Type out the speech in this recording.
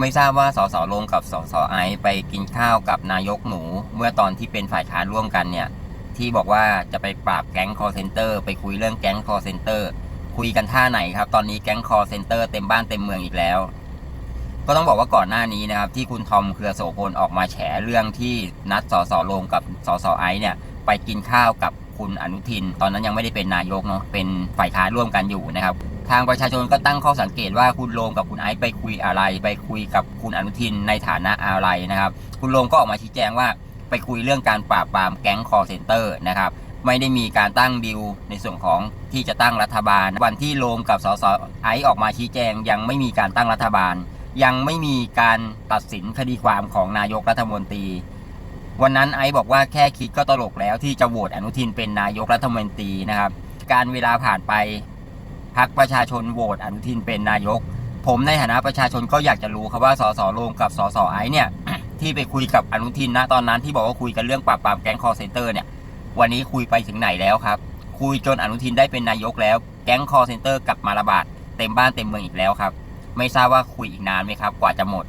ไม่ทราบว่าสสลงกับสสไอไปกินข้าวกับนายกหนู เมื่อตอนที่เป็นฝ่ายค้านร่วมกันเนี่ยที่บอกว่าจะไปปราบแก๊งคอร์เซนเตอร์ไปคุยเรื่องแก๊งคอร์เซนเตอร์คุยกันท่าไหนครับ ตอนนี้แก๊งคอร์เซนเตอร์เต็มบ้านเต็มเมืองอีกแล้ว ก็ต้องบอกว่าก่อนหน้านี้นะครับ ที่คุณทอมเครือโสพลออกมาแฉเรื่องที่นัดสสลงกับสสไอเนี่ยไปกินข้าวกับคุณอนุทิน ตอนนั้นยังไม่ได้เป็นนายกเนาะเป็นฝ่ายค้านร่วมกันอยู่นะครับ ทางประชาชนก็ตั้งข้อสังเกตว่าคุณโลมกับคุณไอซ์ไปคุยอะไร ไปคุยกับคุณอนุทินในฐานะอะไรนะครับ คุณโลมก็ออกมาชี้แจงว่าไปคุยเรื่องการปราบปรามแก๊งคอร์เซนเตอร์นะครับไม่ได้มีการตั้งดิวในส่วนของที่จะตั้งรัฐบาล วันที่โลมกับสสไอซ์ออกมาชี้แจง ยังไม่มีการตั้งรัฐบาล ยังไม่มีการตัดสินคดีความของนายกรัฐมนตรี วันนั้นไอซ์บอกว่าแค่คิดก็ตลกแล้วที่จะโหวตอนุทินเป็นนายกรัฐมนตรีนะครับ การเวลาผ่านไป พักประชาชนโหวตอนุทินเป็นนายก ผมในฐานะประชาชนก็อยากจะรู้ครับว่าสสโลงกับสสไอซ์เนี่ยที่ไปคุยกับอนุทินนะตอนนั้นที่บอกว่าคุยกันเรื่องปราบปรามแก๊งคอเซนเตอร์เนี่ยวันนี้คุยไปถึงไหนแล้วครับ คุยจนอนุทินได้เป็นนายกแล้วแก๊งคอเซนเตอร์กลับมาระบาดเต็มบ้านเต็มเมืองอีกแล้วครับ ไม่ทราบว่าคุยอีกนานไหมครับ กว่าจะหมด